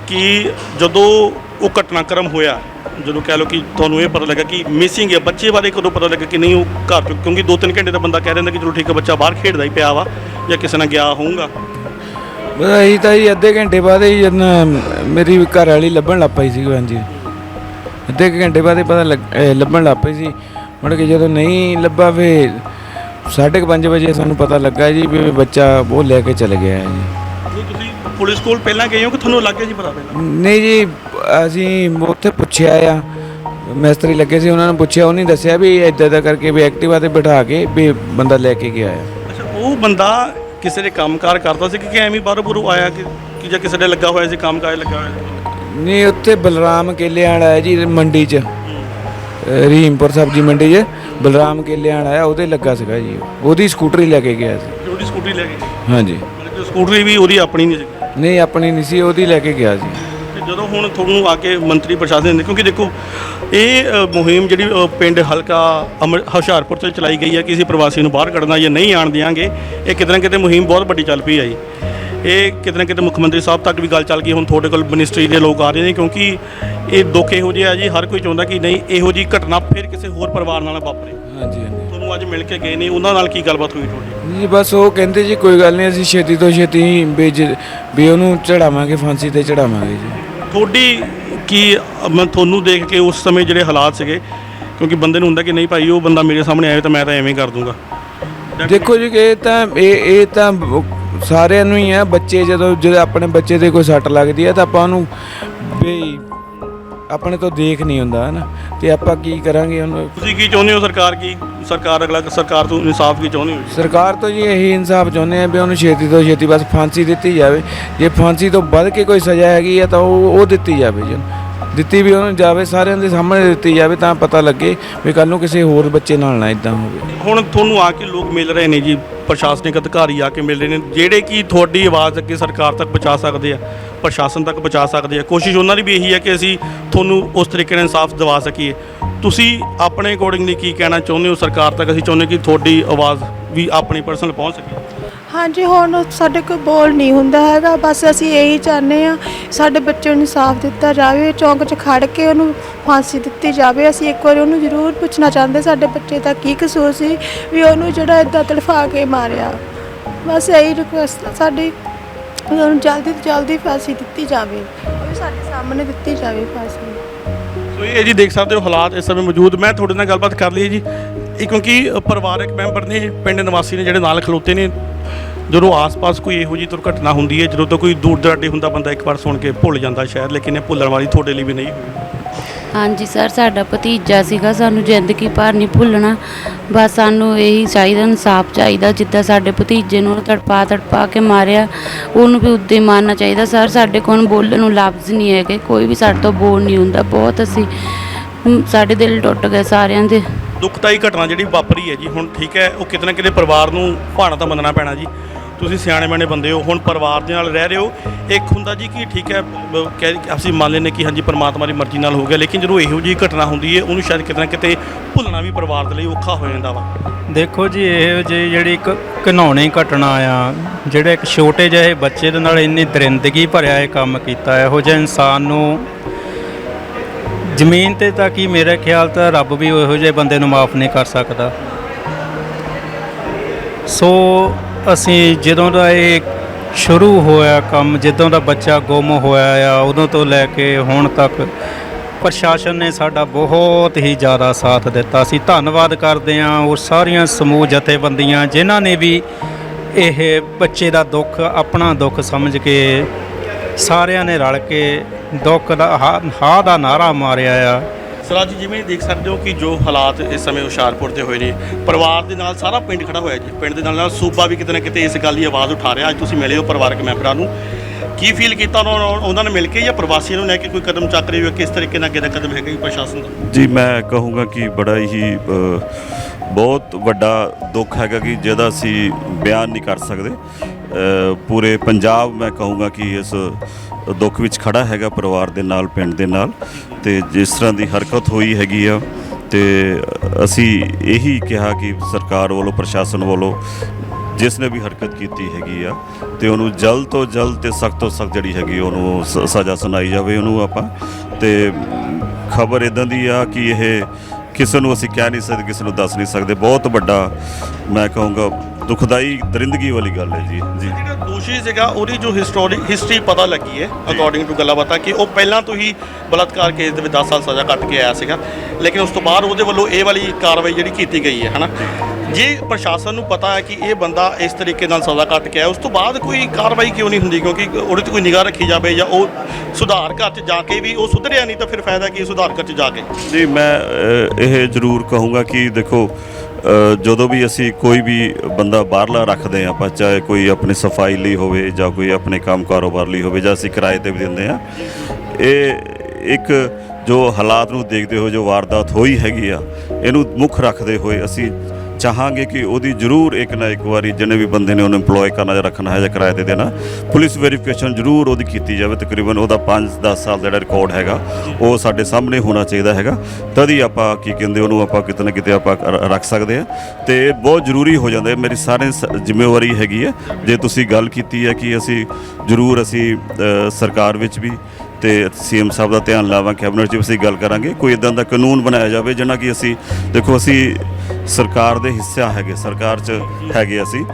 ਕਿ ਜਦੋਂ ਉਹ ਘਟਨਾਕ੍ਰਮ ਹੋਇਆ ਜਦੋਂ ਕਹਿ ਲਓ ਕਿ ਤੁਹਾਨੂੰ ਇਹ ਪਤਾ ਲੱਗਾ ਕਿ ਮਿਸਿੰਗ ਹੈ ਬੱਚੇ ਬਾਰੇ ਕਦੋਂ ਪਤਾ ਲੱਗਾ ਕਿ ਨਹੀਂ ਉਹ ਘਰ ਚੋਂ ਕਿਉਂਕਿ 2-3 ਘੰਟੇ ਦਾ ਬੰਦਾ ਕਹਿ ਦਿੰਦਾ ਕਿ ਚਲੋ ਠੀਕ ਹੈ ਬੱਚਾ ਬਾਹਰ ਖੇਡਦਾ ਹੀ ਪਿਆ ਵਾ ਜਾਂ ਕਿਸੇ ਨਾਲ ਗਿਆ ਹੋਊਗਾ। ਬਸ ਅਸੀਂ ਤਾਂ ਜੀ ਅੱਧੇ ਘੰਟੇ ਬਾਅਦ ਹੀ ਜਦੋਂ ਮੇਰੀ ਘਰ ਵਾਲੀ ਲੱਭਣ ਲੱਗ ਪਈ ਸੀ ਹਾਂਜੀ। ਅੱਧੇ ਕੁ ਘੰਟੇ ਬਾਅਦ ਹੀ ਪਤਾ ਲੱਗ ਅਹ ਲੱਭਣ ਲੱਗ ਪਈ ਸੀ। ਮੁੜ ਕੇ ਜਦੋਂ ਨਹੀਂ ਲੱਭਾ ਫੇ 5:30 ਵਜੇ ਸਾਨੂੰ ਪਤਾ ਲੱਗਾ ਜੀ ਵੀ ਬੱਚਾ ਉਹ ਲੈ ਕੇ ਚਲੇ ਗਿਆ ਹੈ ਜੀ। ਨਹੀਂ ਤੁਸੀਂ ਪੁਲਿਸ ਕੋਲ ਪਹਿਲਾਂ ਗਏ ਹੋ ਕਿ ਤੁਹਾਨੂੰ ਲੱਗ ਗਿਆ ਜੀ ਪਤਾ ਪਹਿਲਾਂ? ਨਹੀਂ ਜੀ ਅਸੀਂ ਉੱਥੇ ਪੁੱਛਿਆ ਆ ਮਿਸਤਰੀ ਲੱਗੇ ਸੀ ਉਹਨਾਂ ਨੂੰ ਪੁੱਛਿਆ ਉਹਨੇ ਦੱਸਿਆ ਵੀ ਇਦਾਂ ਦਾ ਕਰਕੇ ਵੀ ਐਕਟਿਵਾ ਤੇ ਬਿਠਾ ਕੇ ਵੀ ਬੰਦਾ ਲੈ ਕੇ ਗਿਆ ਆ। ਅੱਛਾ ਉਹ ਬੰਦਾ ਕਿਸੇ ਦੇ ਕੰਮਕਾਰ ਕਰਦਾ ਸੀ ਕਿ ਐਵੇਂ ਬਾਹਰੋਂ ਬੁਰੋਂ ਆਇਆ ਕਿ ਕਿ ਜਾਂ ਕਿਸੇ ਦੇ ਲੱਗਾ ਹੋਇਆ ਸੀ ਕੰਮਕਾਰ ਲੱਗਾ ਹੋਇਆ ਸੀ? ਨਹੀਂ ਉੱਥੇ ਬਲਰਾਮ ਕੇਲੇ ਵਾਲਾ ਹੈ ਜੀ ਮੰਡੀ 'ਚ। ਅਹ ਰਹੀਮਪੁਰ ਸਬਜ਼ੀ ਮੰਡੀ 'ਚ ਬਲਰਾਮ ਕੇਲੇ ਵਾਲਾ ਹੈ ਉਹਦੇ ਲੱਗਾ ਸੀਗਾ ਜੀ। ਉਹ। ਉਹਦੀ ਸਕੂਟਰੀ ਲੈ ਕੇ ਗਿਆ ਸੀ। ਉਹਦੀ ਸਕੂਟਰੀ ਲੈ ਕੇ ਗਏ। ਹਾਂਜੀ। ਮਤਲਬ ਕਿ ਸਕੂਟਰੀ ਵੀ ਉਹਦੀ ਆਪਣੀ ਨਹੀਂ ਸੀ? ਨਹੀਂ ਆਪਣੀ ਨਹੀਂ ਸੀ ਉਹਦੀ ਲੈ ਕੇ ਗਿਆ ਸੀ। ਜਦੋਂ ਹੁਣ ਤੁਹਾਨੂੰ ਆ ਕੇ ਮੰਤਰੀ ਪ੍ਰਸ਼ਾਸਨ ਨੇ ਕਿਉਂਕਿ ਦੇਖੋ ਇਹ ਅ, ਮੁਹਿੰਮ ਜਿਹੜੀ ਅ, ਪਿੰਡ ਹਲਕਾ ਅੰਮ੍ਰਿ- ਹੁਸ਼ਿਆਰਪੁਰ ਤੋਂ ਚਲਾਈ ਗਈ ਹੈ ਕਿਸੇ ਪ੍ਰਵਾਸੀ ਨੂੰ ਬਾਹਰ ਕੱਢਣਾ ਜਾਂ ਨਹੀਂ ਆਣ ਦਿਆਂਗੇ ਇਹ ਕਿਤੇ ਨਾ ਕਿਤੇ ਮੁਹਿੰਮ ਬਹੁਤ ਵੱਡੀ ਚੱਲ ਪਈ ਹੈ ਜੀ। ਇਹ ਕਿਤੇ ਨਾ ਕਿਤੇ ਮੁੱਖ ਮੰਤਰੀ ਸਾਹਿਬ ਤੱਕ ਵੀ ਗੱਲ ਚੱਲ ਗਈ ਹੁਣ ਤੁਹਾਡੇ ਕੋਲ ਮਿਨਿਸਟਰੀ ਦੇ ਲੋਕ ਆ ਰਹੇ ਨੇ ਕਿਉਂਕਿ ਇਹ ਦੁੱਖ ਇਹੋ ਜਿਹਾ ਹੈ ਜੀ ਹਰ ਕੋਈ ਚਾਹੁੰਦਾ ਕਿ ਨਹੀਂ ਇਹੋ ਜੀ ਘਟਨਾ ਫਿਰ ਕਿਸੇ ਹੋਰ ਪਰਿਵਾਰ ਨਾਲ ਨਾ ਵਾਪਰੇ। ਹਾਂਜੀ ਹਾਂਜੀ। ਤੁਹਾਨੂੰ ਅੱਜ ਮਿਲ ਕੇ ਗਏ ਨੇ ਉਹਨਾਂ ਨਾਲ ਕੀ ਗੱਲਬਾਤ ਹੋਈ ਤੁਹਾਡੀ? ਜੀ ਬਸ ਉਹ ਕਹਿੰਦੇ ਜੀ ਕੋਈ ਗੱਲ ਨਹੀਂ ਅਸੀਂ ਛੇਤੀ ਤੋਂ ਛੇਤੀ ਵੀ ਜ- ਵੀ ਉਹਨੂੰ ਚੜਾਵਾਂਗੇ ਫਾਂਸੀ ਤੇ ਚੜਾਵਾਂਗੇ ਜੀ। ਤੁਹਾਡੀ ਕੀ, ਮੈਂ ਤੁਹਾਨੂੰ ਦੇਖ ਕੇ ਉਸ ਸਮੇਂ ਜਿਹੜੇ ਹਾਲਾਤ ਸੀਗੇ, ਕਿਉਂਕਿ ਬੰਦੇ ਨੂੰ ਹੁੰਦਾ ਕਿ ਨਹੀਂ ਭਾਈ, ਉਹ ਬੰਦਾ ਮੇਰੇ ਸਾਹਮਣੇ ਆਇਆ ਤਾਂ ਮੈਂ ਤਾਂ ਐਵੇਂ ਕਰ ਦੂੰਗਾ। ਦੇਖੋ ਜੀ, ਇਹ ਤਾਂ, ਇਹ ਇਹ ਤਾਂ ਸਾਰਿਆਂ ਨੂੰ ਹੀ ਆ, ਬੱਚੇ ਜਦੋਂ ਜਦੋਂ ਆਪਣੇ ਬੱਚੇ ਤੇ ਕੋਈ ਸੱਟ ਲੱਗਦੀ ਹੈ ਤਾਂ ਆਪਾਂ ਉਹਨੂੰ ਵੀ ਆਪਣੇ ਤੋਂ ਦੇਖ ਨਹੀਂ ਹੁੰਦਾ ਹੈ ਨਾ? ਤੇ ਆਪਾਂ ਕੀ ਕਰਾਂਗੇ ਉਹਨੂੰ ਤੁਸੀਂ ਕੀ ਚਾਹੁੰਦੇ ਹੋ ਸਰਕਾਰ ਕੀ? ਸਰਕਾਰ ਅਗਲਾ ਸਰਕਾਰ ਤੋਂ ਇਨਸਾਫ ਕੀ ਚਾਹੁੰਦੇ ਹੋ? ਸਰਕਾਰ ਤੋਂ ਜੀ ਇਹੀ ਇਨਸਾਫ ਚਾਹੁੰਦੇ ਆ ਵੀ ਉਹਨੂੰ ਛੇਤੀ ਤੋਂ ਛੇਤੀ ਬਸ ਫਾਂਸੀ ਦਿੱਤੀ ਜਾਵੇ। ਜੇ ਫਾਂਸੀ ਤੋਂ ਵੱਧ ਕੇ ਕੋਈ ਸਜ਼ਾ ਹੈਗੀ ਆ ਤਾਂ ਉਹ ਉਹ ਦਿੱਤੀ ਜਾਵੇ ਜੀ। ਦਿੱਤੀ ਵੀ ਉਹਨਾਂ ਨੂੰ ਜਾਵੇ, ਸਾਰਿਆਂ ਦੇ ਸਾਹਮਣੇ ਦਿੱਤੀ ਜਾਵੇ ਤਾਂ ਪਤਾ ਲੱਗੇ ਵੀ ਕੱਲ ਨੂੰ ਕਿਸੇ ਹੋਰ ਬੱਚੇ ਨਾਲ ਨਾ ਇਦਾਂ ਹੋਵੇ। ਹੁਣ ਤੁਹਾਨੂੰ ਆ ਕੇ ਲੋਕ ਮਿਲ ਰਹੇ ਨੇ ਜੀ, ਪ੍ਰਸ਼ਾਸਨਿਕ ਅਧਿਕਾਰੀ ਆ ਕੇ ਮਿਲ ਰਹੇ ਨੇ, ਜਿਹੜੇ ਕਿ ਤੁਹਾਡੀ ਆਵਾਜ਼ ਅੱਗੇ ਸਰਕਾਰ ਤੱਕ ਪਹੁੰਚਾ ਸਕਦੇ ਆ, ਪ੍ਰਸ਼ਾਸਨ ਤੱਕ ਪਹੁੰਚਾ ਸਕਦੇ ਆ। ਕੋਸ਼ਿਸ਼ ਉਹਨਾਂ ਦੀ ਵੀ ਇਹੀ ਹੈ ਕਿ ਅਸੀਂ ਤੁਹਾਨੂੰ ਉਸ ਤਰੀਕੇ ਨਾਲ ਇਨਸਾਫ ਦਿਵਾ ਸਕੀਏ। ਤੁਸੀਂ ਆਪਣੇ ਅਕੋਰਡਿੰਗਲੀ ਕੀ ਕਹਿਣਾ ਚਾਹੁੰਦੇ ਹੋ ਸਰਕਾਰ ਤੱਕ? ਅਸੀਂ ਚਾਹੁੰਦੇ ਕਿ ਤੁਹਾਡੀ ਆਵਾਜ਼ ਵੀ ਆਪਣੀ ਪਰਸਨਲ ਪਹੁੰਚ ਸਕੇ। ਹਾਂਜੀ, ਹੁਣ ਸਾਡੇ ਕੋਲ ਬੋਲ ਨਹੀਂ ਹੁੰਦਾ ਹੈਗਾ, ਬਸ ਅਸੀਂ ਇਹੀ ਚਾਹੁੰਦੇ ਆ ਸਾਡੇ ਬੱਚੇ ਨੂੰ ਇਨਸਾਫ ਦਿੱਤਾ ਜਾਵੇ ਚੌਂਕ 'ਚ ਖੜ ਕੇ ਉਹਨੂੰ ਫਾਂਸੀ ਦਿੱਤੀ ਜਾਵੇ। ਅਸੀਂ ਇੱਕ ਵਾਰੀ ਉਹਨੂੰ ਜ਼ਰੂਰ ਪੁੱਛਣਾ ਚਾਹੁੰਦੇ ਸਾਡੇ ਬੱਚੇ ਦਾ ਕੀ ਕਸੂਰ ਸੀ ਵੀ ਉਹਨੂੰ ਜਿਹੜਾ ਇਦਾਂ ਤੜਫਾ ਕੇ ਮਾਰਿਆ। ਬਸ ਇਹੀ ਰਿਕੁਐਸਟ ਸਾਡੀ, ਵੀ ਉਹਨੂੰ ਜਲਦੀ ਤੋਂ ਜਲਦੀ ਫਾਂਸੀ ਦਿੱਤੀ ਜਾਵੇ, ਉਹ ਵੀ ਸਾਡੇ ਸਾਹਮਣੇ ਦਿੱਤੀ ਜਾਵੇ ਫਾਂਸੀ। ਸੋ ਇਹ ਜੀ, ਦੇਖ ਸਕਦੇ ਹੋ ਹਾਲਾਤ ਇਸ ਸਮੇਂ ਮੌਜੂਦ। ਮੈਂ ਤੁਹਾਡੇ ਨਾਲ ਗੱਲਬਾਤ ਕਰ ਲਈ ਜੀ ਇਹ ਕਿਉਂਕਿ ਪਰਿਵਾਰਕ ਮੈਂਬਰ ਨੇ, ਪਿੰਡ ਨਿਵਾਸੀ ਨੇ ਜਿਹੜੇ ਨਾਲ ਖਲੋਤੇ ਨੇ ਜਦੋਂ ਆਸ-ਪਾਸ ਕੋਈ ਇਹੋ ਜਿਹੀ ਦੁਰਘਟਨਾ ਹੁੰਦੀ ਹੈ ਜਦੋਂ ਤੋਂ ਕੋਈ ਦੂਰ ਦਰਾਡੇ ਹੁੰਦਾ ਬੰਦਾ ਇੱਕ ਵਾਰ ਸੁਣ ਕੇ ਭੁੱਲ ਜਾਂਦਾ ਸ਼ਾਇਦ ਲੇਕਿਨ ਇਹ ਭੁੱਲਣ ਵਾਲੀ ਤੁਹਾਡੇ ਲਈ ਵੀ ਨਹੀਂ ਹੋਈ। ਹਾਂਜੀ ਸਰ ਸਾਡਾ ਭਤੀਜਾ ਸੀਗਾ ਸਾਨੂੰ ਜ਼ਿੰਦਗੀ ਭਰ ਨਹੀਂ ਭੁੱਲਣਾ। ਬਸ ਸਾਨੂੰ ਇਹੀ ਚਾਹੀਦਾ ਇਨਸਾਫ ਚਾਹੀਦਾ ਜਿੱਦਾਂ ਸਾਡੇ ਭਤੀਜੇ ਨੂੰ ਤੜਪਾ ਤੜਪਾ ਕੇ ਮਾਰਿਆ ਉਹਨੂੰ ਵੀ ਉੱਦੇ ਮਾਰਨਾ ਚਾਹੀਦਾ। ਸਰ ਸਾਡੇ ਕੋਲ ਬੋਲਣ ਨੂੰ ਲਫ਼ਜ਼ ਨਹੀਂ ਹੈਗੇ ਕੋਈ ਵੀ ਸਾਡੇ ਤੋਂ ਬੋਲ ਨਹੀਂ ਹੁੰਦਾ। ਬਹੁਤ ਅਸੀਂ ਸਾਡੇ ਦਿਲ ਟੁੱਟ ਗਏ ਸਾਰਿਆਂ ਦੇ। ਦੁਖਦਾਈ ਘਟਨਾ ਜਿਹੜੀ ਵਾਪਰੀ ਹੈ ਜੀ ਹੁਣ ਠੀਕ ਹੈ ਉਹ ਕਿਤੇ ਨਾ ਕਿਤੇ ਪਰਿਵਾਰ ਨੂੰ ਭਾਣਾ ਤਾਂ ਮੰਨਣਾ ਪੈਣਾ ਜੀ। ਤੁਸੀਂ ਸਿਆਣੇ ਬਣੇ ਬੰਦੇ ਹੋ, ਹੁਣ ਪਰਿਵਾਰ ਦੇ ਨਾਲ ਰਹਿ ਰਹੇ ਹੋ ਇੱਕ ਹੁੰਦਾ ਜੀ ਕਿ ਠੀਕ ਹੈ? ਬ- ਕਹਿ ਅਸੀਂ ਮੰਨ ਲੈਂਦੇ ਕਿ ਹਾਂਜੀ ਪਰਮਾਤਮਾ ਦੀ ਮਰਜ਼ੀ ਨਾਲ ਹੋ ਗਿਆ, ਲੇਕਿਨ ਜਦੋਂ ਇਹੋ ਜਿਹੀ ਘਟਨਾ ਹੁੰਦੀ ਹੈ, ਉਹਨੂੰ ਸ਼ਾਇਦ ਕਿਤੇ ਨਾ ਕਿਤੇ ਭੁੱਲਣਾ ਵੀ ਪਰਿਵਾਰ ਦੇ ਲਈ ਔਖਾ ਹੋ ਜਾਂਦਾ ਵਾ। ਦੇਖੋ ਜੀ, ਇਹ ਜਿਹੀ ਜਿਹੜੀ ਇੱਕ ਘਿਨਾਉਣੀ ਘਟਨਾ ਆ, ਜਿਹੜੇ ਇੱਕ ਛੋਟੇ ਜਿਹੇ ਬੱਚੇ ਦੇ ਨਾਲ ਇੰਨੀ ਦਰਿੰਦਗੀ ਭਰਿਆ ਇਹ ਕੰਮ ਕੀਤਾ, ਇਹੋ ਜਿਹੇ ਇਨਸਾਨ ਨੂੰ ਜ਼ਮੀਨ ਤੇ ਤਾਂ ਕੀ ਮੇਰੇ ਖਿਆਲ ਤਾਂ ਰੱਬ ਵੀ ਇਹੋ ਜਿਹੇ ਬੰਦੇ ਨੂੰ ਮਾਫ ਨਹੀਂ ਕਰ ਸਕਦਾ। ਸੋ ਅਸੀਂ ਜਦੋਂ ਦਾ ਇਹ ਸ਼ੁਰੂ ਹੋਇਆ ਕੰਮ, ਜਦੋਂ ਦਾ ਬੱਚਾ ਗੁੰਮ ਹੋਇਆ ਆ, ਉਦੋਂ ਤੋਂ ਲੈ ਕੇ ਹੁਣ ਤੱਕ ਪ੍ਰਸ਼ਾਸਨ ਨੇ ਸਾਡਾ ਬਹੁਤ ਹੀ ਜ਼ਿਆਦਾ ਸਾਥ ਦਿੱਤਾ। ਅਸੀਂ ਧੰਨਵਾਦ ਕਰਦੇ ਹਾਂ ਉਹ ਸਾਰੀਆਂ ਸਮੂਹ ਜਥੇਬੰਦੀਆਂ ਜਿਨ੍ਹਾਂ ਨੇ ਵੀ ਇਹ ਬੱਚੇ ਦਾ ਦੁੱਖ, ਆਪਣਾ ਦੁੱਖ ਸਮਝ ਕੇ ਸਾਰਿਆਂ ਨੇ ਰਲ ਕੇ ਦੁੱਖ ਦਾ ਹਾ ਹਾ ਦਾ ਨਾਰਾ ਮਾਰਿਆ ਆ। ਸਰਾਜ ਜੀ ਜਿਵੇਂ ਦੇਖ ਸਕਦੇ ਹੋ ਕਿ ਜੋ ਹਾਲਾਤ ਇਸ ਸਮੇਂ ਹੁਸ਼ਿਆਰਪੁਰ ਤੇ ਹੋਏ ਨੇ, ਪਰਿਵਾਰ ਦੇ ਨਾਲ ਸਾਰਾ ਪਿੰਡ ਖੜਾ ਹੋਇਆ ਜੀ। ਪਿੰਡ ਦੇ ਨਾਲ ਨਾਲ ਸੂਬਾ ਵੀ ਕਿਤੇ ਨਾ ਕਿਤੇ ਇਸ ਗੱਲ ਦੀ ਆਵਾਜ਼ ਉਠਾ ਰਿਹਾ। ਅੱਜ ਤੁਸੀਂ ਮਿਲੇ ਹੋ ਪਰਿਵਾਰਕ ਮੈਂਬਰਾਂ ਨੂੰ। ਕੀ ਫੀਲ ਕੀਤਾ ਉਹਨਾਂ ਨੂੰ, ਉਹਨਾਂ ਨੇ ਮਿਲ ਕੇ ਜਾਂ ਪ੍ਰਵਾਸੀਆਂ ਨੂੰ ਲੈ ਕੇ ਕੋਈ ਕਦਮ ਚੱਕ ਰਹੇ ਹੋ ਕਿਸ ਤਰੀਕੇ ਨਾਲ ਅੱਗੇ ਦਾ ਕਦਮ ਹੈਗਾ ਜੀ ਪ੍ਰਸ਼ਾਸਨ ਦਾ? ਜੀ, ਮੈਂ ਕਹੂੰਗਾ ਕਿ ਬੜਾ ਹੀ ਬਹੁਤ ਵੱਡਾ ਦੁੱਖ ਹੈਗਾ ਕਿ ਜਿਹਦਾ ਅਸੀਂ ਬਿਆਨ ਨਹੀਂ ਕਰ ਸਕਦੇ। ਪੂਰੇ ਪੰਜਾਬ ਮੈਂ ਕਹੂੰਗਾ ਕਿ ਇਸ ਦੁੱਖ ਵਿੱਚ ਖੜਾ ਹੈਗਾ ਪਰਿਵਾਰ ਦੇ ਨਾਲ, ਪਿੰਡ ਦੇ ਨਾਲ। ਤੇ ਜਿਸ ਤਰ੍ਹਾਂ ਦੀ ਹਰਕਤ ਹੋਈ ਹੈਗੀ ਆ, ਤੇ ਅਸੀਂ ਇਹੀ ਕਿਹਾ ਕਿ ਸਰਕਾਰ ਵੱਲੋਂ, ਪ੍ਰਸ਼ਾਸਨ ਵੱਲੋਂ ਜਿਸ ਨੇ ਵੀ ਹਰਕਤ ਕੀਤੀ ਹੈਗੀ ਆ, ਤੇ ਉਹਨੂੰ ਜਲਦ ਤੋਂ ਜਲਦ ਤੇ ਸਖਤ ਤੋਂ ਸਖਤ ਜਿਹੜੀ ਹੈਗੀ ਉਹਨੂੰ ਸ- ਸਜ਼ਾ ਸੁਣਾਈ ਜਾਵੇ ਉਹਨੂੰ ਆਪਾਂ। ਤੇ ਖਬਰ ਇਦਾਂ ਦੀ ਆ ਕਿ ਇਹ ਕਿਸੇ ਨੂੰ ਅਸੀਂ ਕਹਿ ਨਹੀਂ ਸਕਦੇ, ਕਿਸੇ ਨੂੰ ਦੱਸ ਨਹੀਂ ਸਕਦੇ। ਬਹੁਤ ਵੱਡਾ, ਮੈਂ ਕਹੂੰਗਾ ਦੁਖਦਾਈ ਦਰਿੰਦਗੀ ਵਾਲੀ ਗੱਲ ਹੈ ਜੀ ਜੀ। ਜਿਹੜਾ ਦੋਸ਼ੀ ਸੀਗਾ ਉਹਦੀ ਜੋ ਹਿਸਟੋਰੀ ਹਿਸਟਰੀ ਪਤਾ ਲੱਗੀ ਹੈ ਅਕੋਰਡਿੰਗ ਟੂ ਗੱਲਾਂ ਬਾਤਾਂ ਕਿ ਉਹ ਪਹਿਲਾਂ ਤੋਂ ਹੀ ਬਲਾਤਕਾਰ ਕੇਸ ਦੇ ਵਿੱਚ 10 ਸਾਲ ਸਜ਼ਾ ਕੱਟ ਕੇ ਆਇਆ ਸੀਗਾ। ਲੇਕਿਨ ਉਸ ਤੋਂ ਬਾਅਦ ਉਹਦੇ ਵੱਲੋਂ ਇਹ ਵਾਲੀ ਕਾਰਵਾਈ ਜਿਹੜੀ ਕੀਤੀ ਗਈ ਹੈ ਹਨਾ? ਜੇ ਪ੍ਰਸ਼ਾਸਨ ਨੂੰ ਪਤਾ ਹੈ ਕਿ ਇਹ ਬੰਦਾ ਇਸ ਤਰੀਕੇ ਨਾਲ ਸਜ਼ਾ ਕੱਟ ਕੇ ਆਇਆ ਉਸ ਤੋਂ ਬਾਅਦ ਕੋਈ ਕਾਰਵਾਈ ਕਿਉਂ ਨਹੀਂ ਹੁੰਦੀ? ਕਿਉਂਕਿ ਉਹਦੇ ਤੇ ਕੋਈ ਨਿਗਾਹ ਰੱਖੀ ਜਾਵੇ ਜਾਂ ਉਹ ਸੁਧਾਰ ਘਰ 'ਚ ਜਾ ਕੇ ਵੀ ਉਹ ਸੁਧਰਿਆ ਨਹੀਂ ਤਾਂ ਫਿਰ ਫਾਇਦਾ ਕੀ ਸੁਧਾਰ ਘਰ 'ਚ ਜਾ ਕੇ? ਜੀ ਮੈਂ ਇਹ ਜ਼ਰੂਰ ਕਹੂੰਗਾ ਕਿ ਦੇਖੋ ਜਦੋਂ ਵੀ ਅਸੀਂ ਕੋਈ ਵੀ ਬੰਦਾ ਬਾਹਰਲਾ ਰੱਖਦੇ ਹਾਂ, ਆਪਾਂ ਚਾਹੇ ਕੋਈ ਆਪਣੀ ਸਫ਼ਾਈ ਲਈ ਹੋਵੇ ਜਾਂ ਕੋਈ ਆਪਣੇ ਕੰਮ ਕਾਰੋਬਾਰ ਲਈ ਹੋਵੇ ਜਾਂ ਅਸੀਂ ਕਿਰਾਏ ਤੇ ਵੀ ਦਿੰਦੇ ਹਾਂ, ਇਹ ਇੱਕ ਜੋ ਹਾਲਾਤ ਨੂੰ ਦੇਖਦੇ ਹੋਏ, ਜੋ ਵਾਰਦਾਤ ਹੋਈ ਹੈਗੀ ਆ, ਇਹਨੂੰ ਮੁੱਖ ਰੱਖਦੇ ਹੋਏ ਅਸੀਂ ਚਾਹਾਂਗੇ ਕਿ ਉਹਦੀ ਜ਼ਰੂਰ ਇੱਕ ਨਾ ਇੱਕ ਵਾਰੀ ਜਿਹਨੇ ਵੀ ਬੰਦੇ ਨੇ ਉਹਨੂੰ EMPLOY ਕਰਨਾ ਜਾਂ ਰੱਖਣਾ ਹੈ ਜਾਂ ਕਿਰਾਏ ਤੇ ਦੇਣਾ, ਪੁਲਿਸ ਵੈਰੀਫਿਕੇਸ਼ਨ ਜ਼ਰੂਰ ਉਹਦੀ ਕੀਤੀ ਜਾਵੇ। ਤਕਰੀਬਨ ਉਹਦਾ 5-10 ਸਾਲ ਦਾ ਜਿਹੜਾ ਰਿਕਾਰਡ ਹੈਗਾ, ਉਹ ਸਾਡੇ ਸਾਹਮਣੇ ਹੋਣਾ ਚਾਹੀਦਾ ਹੈਗਾ। ਤਦ ਹੀ ਆਪਾਂ ਕੀ ਕਹਿੰਦੇ, ਉਹਨੂੰ ਆਪਾਂ ਕਿਤੇ ਨਾ ਕਿਤੇ ਆਪਾਂ ਰ- ਰੱਖ ਸਕਦੇ ਆ ਤੇ ਬਹੁਤ ਜ਼ਰੂਰੀ ਹੋ ਜਾਂਦਾ ਹੈ। ਮੇਰੀ ਸਾਰੇ ਸ- ਜ਼ਿੰਮੇਵਾਰੀ ਹੈਗੀ ਹੈ। ਜੇ ਤੁਸੀਂ ਗੱਲ ਕੀਤੀ ਹੈ ਕਿ ਅਸੀਂ ਜ਼ਰੂਰ ਅਸੀਂ ਸਰਕਾਰ ਵਿੱਚ ਵੀ ਤੇ ਸੀਐਮ ਸਾਹਿਬ ਦਾ ਧਿਆਨ ਲਾਵਾਂ ਕੈਬਨਿਟ 'ਚ ਵੀ ਅਸੀਂ ਗੱਲ ਕਰਾਂਗੇ। ਕੋਈ ਇਦਾਂ ਦਾ ਕਾਨੂੰਨ ਬਣਾਇਆ ਜਾਵੇ ਜਿਹਨਾਂ ਕਿ ਅਸੀਂ, ਦੇਖੋ ਅਸੀਂ ਸਰਕਾਰ ਦੇ ਹਿੱਸਾ ਹੈਗੇ ਸਰਕਾਰ 'ਚ ਹੈਗੇ ਅਸੀਂ।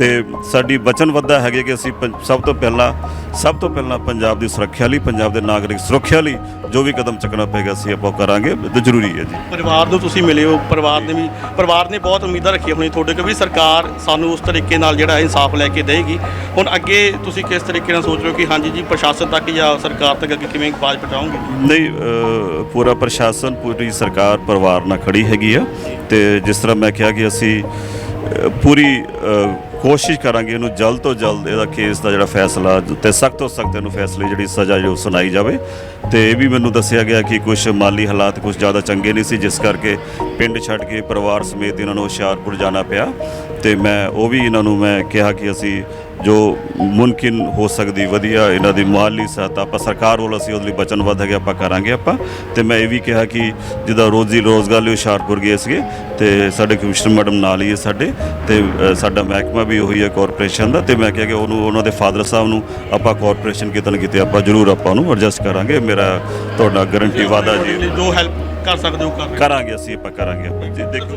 ਤੇ ਸਾਡੀ ਵਚਨਬੱਧਤਾ ਹੈਗੇ ਕਿ ਅਸੀਂ ਸਭ ਤੋਂ ਪਹਿਲਾਂ ਸਭ ਤੋਂ ਪਹਿਲਾਂ ਪੰਜਾਬ ਦੀ ਸੁਰੱਖਿਆ ਲਈ ਪੰਜਾਬ ਦੇ ਨਾਗਰਿਕ ਸੁਰੱਖਿਆ ਲਈ ਜੋ ਵੀ ਕਦਮ ਚੱਕਣਾ ਪਏਗਾ ਅਸੀਂ ਆਪਾਂ ਕਰਾਂਗੇ। ਤੇ ਜ਼ਰੂਰੀ ਹੈ ਜੀ। ਪਰਿਵਾਰ ਨੂੰ ਤੁਸੀਂ ਮਿਲੇ ਹੋ ਪਰਿਵਾਰ ਨੇ ਵੀ ਪਰਿਵਾਰ ਨੇ ਬਹੁਤ ਉਮੀਦਾਂ ਰੱਖੀਆਂ ਹੋਣੀ ਤੁਹਾਡੇ ਕੋਲ ਵੀ ਸਰਕਾਰ ਸਾਨੂੰ ਉਸ ਤਰੀਕੇ ਨਾਲ ਜਿਹੜਾ ਇਨਸਾਫ ਲੈ ਕੇ ਦੇਗੀ ਹੁਣ ਅੱਗੇ ਤੁਸੀਂ ਕਿਸ ਤਰੀਕੇ ਨਾਲ ਸੋਚ ਰਹੇ ਹੋ ਕਿ ਹਾਂਜੀ ਜੀ ਪ੍ਰਸ਼ਾਸਨ ਤੱਕ ਜਾਂ ਸਰਕਾਰ ਤੱਕ ਅੱਗੇ ਕਿਵੇਂ ਆਵਾਜ਼ ਪਹੁੰਚਾਓਗੇ? ਨਹੀਂ ਪੂਰਾ ਪ੍ਰਸ਼ਾਸਨ ਪੂਰੀ ਸਰਕਾਰ ਪਰਿਵਾਰ ਨਾਲ ਖੜੀ ਹੈਗੀ ਆ। ਤੇ ਜਿਸ ਤਰ੍ਹਾਂ ਮੈਂ ਕਿਹਾ ਕਿ ਅਸੀਂ ਪੂਰੀ ਕੋਸ਼ਿਸ਼ ਕਰਾਂਗੇ ਇਹਨੂੰ ਜਲਦ ਤੋਂ ਜਲਦ ਇਹਦਾ ਕੇਸ ਦਾ ਜਿਹੜਾ ਫੈਸਲਾ ਤੇ ਸਖਤ ਤੋਂ ਸਖਤ ਇਹਨੂੰ ਫੈਸਲੇ ਜਿਹੜੀ ਸਜ਼ਾ ਜੋ ਸੁਣਾਈ ਜਾਵੇ। ਤੇ ਇਹ ਵੀ ਮੈਨੂੰ ਦੱਸਿਆ ਗਿਆ ਕਿ ਕੁਝ ਮਾਲੀ ਹਾਲਾਤ ਕੁਝ ਜ਼ਿਆਦਾ ਚੰਗੇ ਨਹੀਂ ਸੀ, ਜਿਸ ਕਰਕੇ ਪਿੰਡ ਛੱਡ ਕੇ ਪਰਿਵਾਰ ਸਮੇਤ ਇਹਨਾਂ ਨੂੰ ਹੁਸ਼ਿਆਰਪੁਰ ਜਾਣਾ ਪਿਆ। ਤੇ ਮੈਂ ਉਹ ਵੀ ਇਹਨਾਂ ਨੂੰ ਮੈਂ ਕਿਹਾ ਕਿ ਅਸੀਂ ਜੋ ਮੁਮਕਿਨ ਹੋ ਸਕਦੀ ਵਧੀਆ ਇਹਨਾਂ ਦੀ ਮਾਲੀ ਸਹਾਇਤਾ ਆਪਾਂ ਸਰਕਾਰ ਵੱਲੋਂ ਅਸੀਂ ਉਹਦੇ ਲਈ ਵਚਨਬੱਧ ਹੈਗੇ ਆਪਾਂ ਕਰਾਂਗੇ ਆਪਾਂ। ਤੇ ਮੈਂ ਇਹ ਵੀ ਕਿਹਾ ਕਿ ਜਿੱਦਾਂ ਰੋਜ਼ੀ ਰੋਜ਼ਗਾਰ ਲਈ ਹੁਸ਼ਿਆਰਪੁਰ ਗਏ ਸੀਗੇ ਤੇ ਸਾਡੇ ਕਮਿਸ਼ਨਰ ਮੈਡਮ ਨਾਲ ਹੀ ਹੈ ਸਾਡੇ ਤੇ ਸਾਡਾ ਮਹਿਕਮਾ ਵੀ ਉਹੀ ਹੈ ਕਾਰਪੋਰੇਸ਼ਨ ਦਾ ਤੇ ਮੈਂ ਕਿਹਾ ਕਿ ਉਹਨੂੰ ਉਹਨਾਂ ਦੇ ਫਾਦਰ ਸਾਹਿਬ ਨੂੰ ਆਪਾਂ ਕਾਰਪੋਰੇਸ਼ਨ ਕਿਤੇ ਨਾ ਕਿਤੇ ਆਪਾਂ ਜ਼ਰੂਰ ਆਪਾਂ ਨੂੰ ਐਡਜਸਟ ਕਰਾਂਗੇ। ਮੇਰਾ ਤੁਹਾਡਾ ਗਾਰੰਟੀ ਵਾਦਾ ਜੀ। ਜੋ ਹੈਲਪ ਕਰ ਸਕਦੇ ਹੋ। ਕਰਾਂਗੇ ਅਸੀਂ ਆਪਾਂ ਕਰਾਂਗੇ। ਆਪਾਂ ਜੀ ਦੇਖੋ